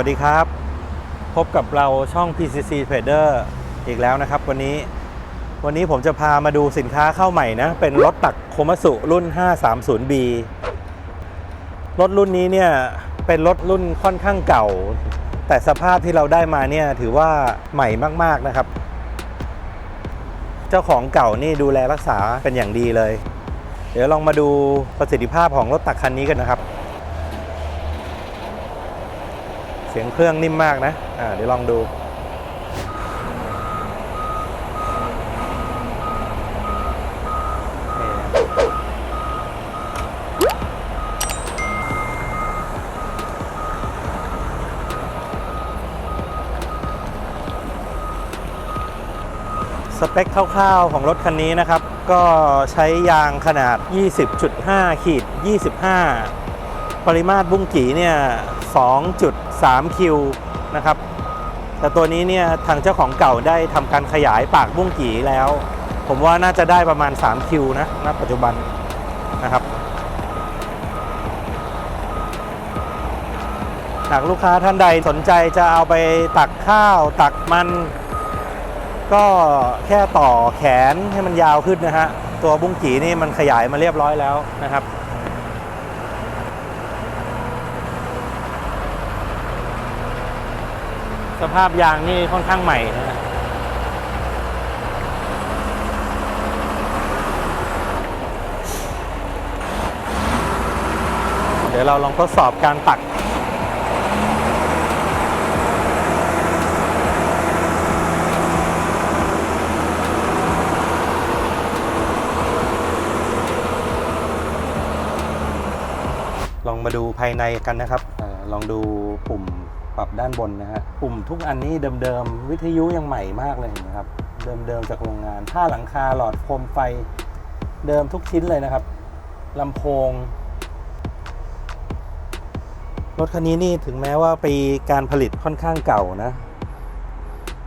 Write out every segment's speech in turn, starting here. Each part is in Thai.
สวัสดีครับ พบกับเราช่อง PCC Trader อีกแล้วนะครับ วันนี้วันนี้ผมจะพามาดูสินค้าเข้าใหม่นะ เป็นรถตักโคมัสุรุ่น 530B รถรุ่นนี้เนี่ยเป็นรถรุ่นค่อนข้างเก่า แต่สภาพที่เราได้มาเนี่ยถือว่าใหม่มากๆนะครับ เจ้าของเก่านี่ดูแลรักษาเป็นอย่างดีเลย เดี๋ยวลองมาดูประสิทธิภาพของรถตักคันนี้กันนะครับ เสียงเครื่องนิ่มมากนะอ่าเดี๋ยวลองดูสเปคคร่าวๆของรถคันนี้นะครับ ก็ใช้ยางขนาด 20.5 ขีด 25 ปริมาตรบุ้งกี่เนี่ย 3 คิวนะครับ แต่ตัวนี้เนี่ยทางเจ้าของเก่าได้ทำการขยายปากบุ้งกี่แล้ว ผมว่าน่าจะได้ประมาณ 3 คิวนะณปัจจุบันนะครับหากลูกค้าท่านใดสนใจจะเอาไปตักข้าวตักมัน ก็แค่ต่อแขนให้มันยาวขึ้นนะฮะ ตัวบุ้งกี่นี่มันขยายมาเรียบร้อยแล้วนะครับ สภาพยางนี่ค่อนข้างใหม่นะฮะเดี๋ยวเราลองทดสอบการตักลองมาดูภายในกันนะครับอลองดูปุ่ม ปรับด้านบนนะฮะปุ่มทุกอันนี้เดิมๆวิทยุยังใหม่มากเลยนะครับ เดิมๆจากโรงงานผ้าหลังคาหลอดโคมไฟเดิมทุกชิ้นเลยนะครับลำโพง รถคันนี้นี่ถึงแม้ว่าปีการผลิตค่อนข้างเก่านะ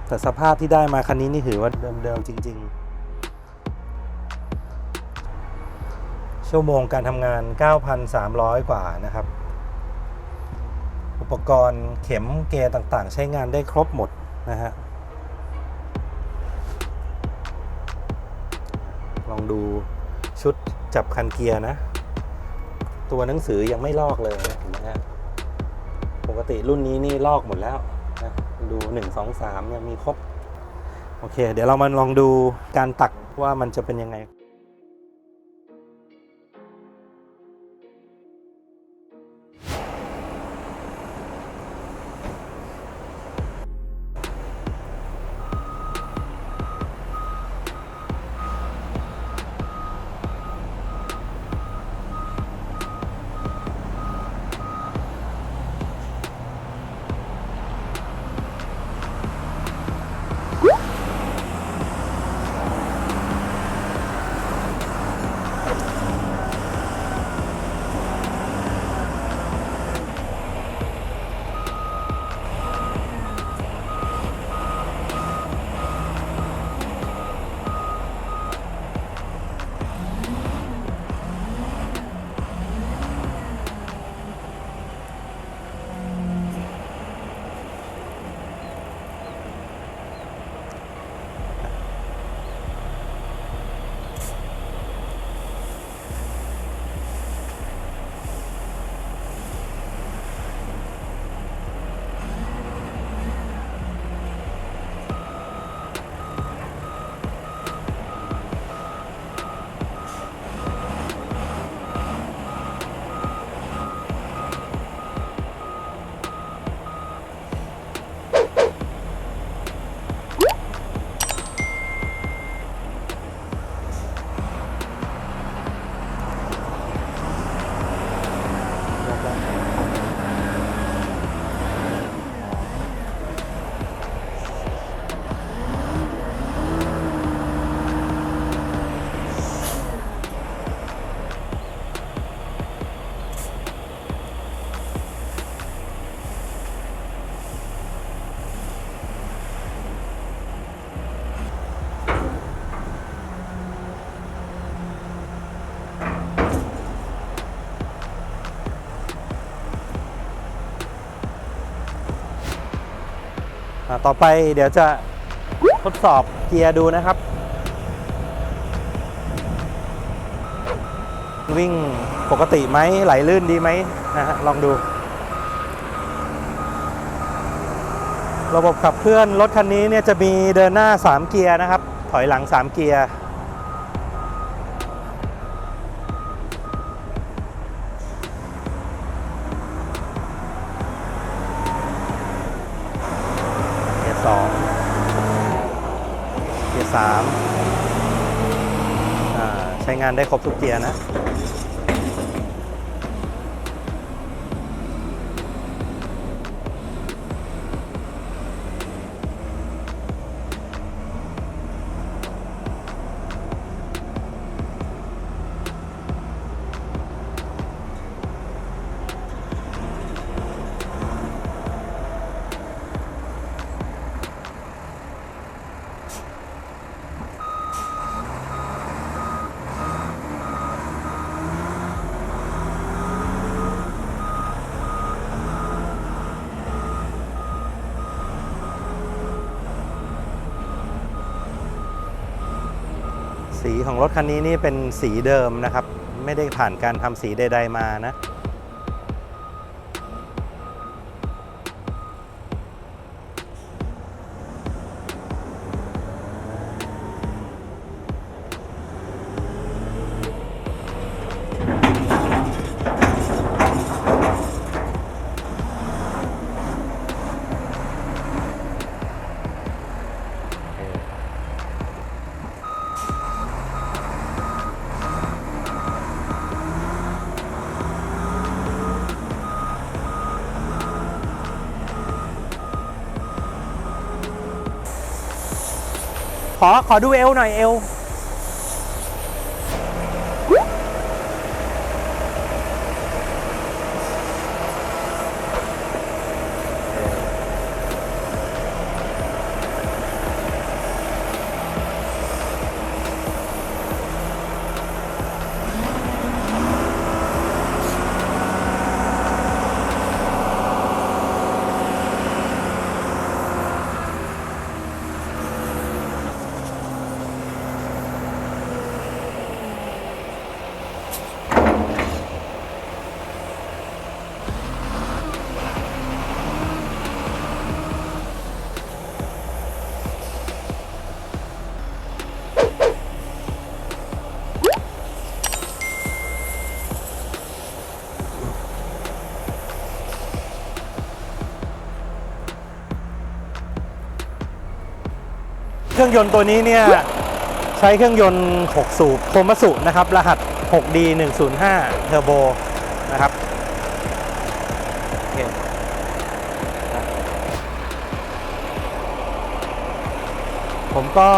แต่สภาพที่ได้มาคันนี้นี่ถือว่าเดิมๆจริง ๆ ชั่วโมงการทำงาน 9,300 กว่านะครับ อุปกรณ์เข็มเกียร์ต่างๆ ใช้งานได้ครบหมดนะฮะ ลองดูชุดจับคันเกียร์นะ ตัวหนังสือยังไม่ลอกเลยนะเห็นไหมฮะปกติรุ่นนี้นี่ลอกหมดแล้วนะดู 1 2 3เนี่ยมีครบ โอเค เดี๋ยวเรามาลองดูการตักว่ามันจะเป็นยังไง ต่อไปเดี๋ยวจะทดสอบเกียร์ดูนะครับ วิ่งปกติไหมไหลลื่นดีไหมนะฮะลองดู ระบบขับเคลื่อนรถคันนี้เนี่ยจะมีเดินหน้า 3 เกียร์นะครับ ถอยหลัง 3 เกียร์ 3ใช้งานได้ครบทุกเกียร์นะ สีของรถคันนี้นี่เป็นสีเดิมนะครับ ไม่ได้ผ่านการทำสีใด ๆมานะ ขอขอดูเอวหน่อยเอว รื่องยนต์ตัวนี้เนี่ยใช้เครื่องยนต์ 6 สูบโคมัสุนะครับ รหัส 6D 105เทอร์โบนะครับผมก็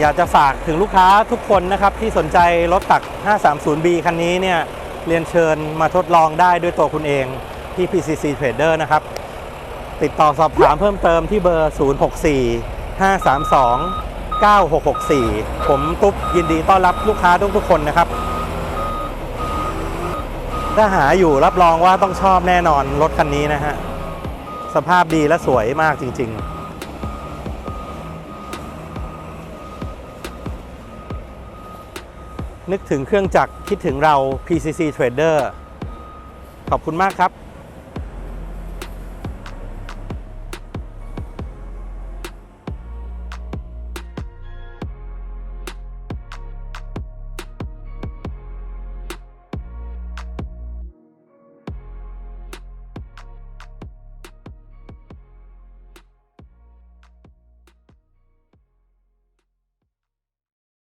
อยากจะฝากถึงลูกค้าทุกคนนะครับ ที่สนใจรถตัก 530B คันนี้เนี่ยเรียนเชิญมาทดลองได้ด้วยตัวคุณเองที่ PCC Trader นะครับ ติดต่อสอบถามเพิ่มเติมที่เบอร์ 064 532 9664 ผมตุ๊บยินดีต้อนรับลูกค้าทุกๆคนนะครับ ถ้าหาอยู่รับรองว่าต้องชอบแน่นอนรถคันนี้นะฮะ สภาพดีและสวยมากจริง ๆนึกถึงเครื่องจักรคิดถึงเรา PCC Trader ขอบคุณมากครับ